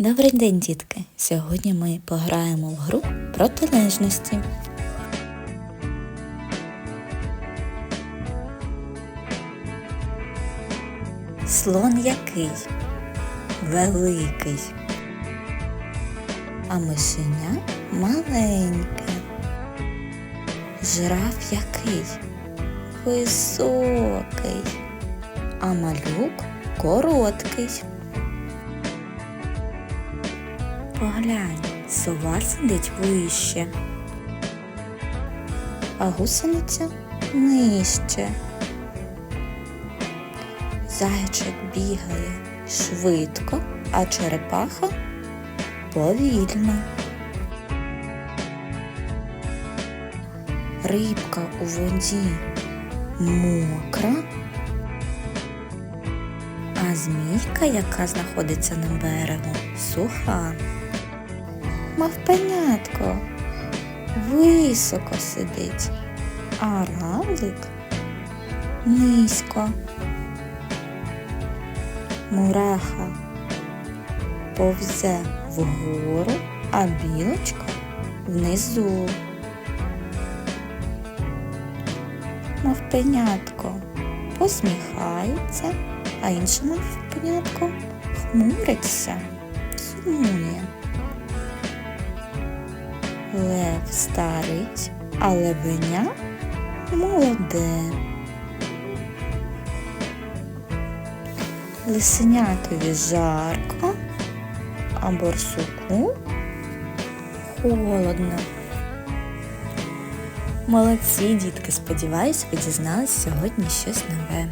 Добрий день, дітки! Сьогодні ми пограємо в гру протилежності. Слон який? Великий. А мишеня маленьке. Жираф який? Високий. А малюк короткий. Поглянь, сова сидить вище, а гусениця нижче. Зайчик бігає швидко, а черепаха повільно. Рибка у воді мокра, а змійка, яка знаходиться на берегу, суха. Мавпенятко високо сидить, а равлик низько. Мураха повзе вгору, а білочка внизу. Мавпенятко посміхається, а інше мавпенятко хмуриться, сумує. Лев старить, а левеня молоде. Лисенятові жарко, а борсуку холодно. Молодці, дітки, сподіваюсь, ви дізнались сьогодні щось нове.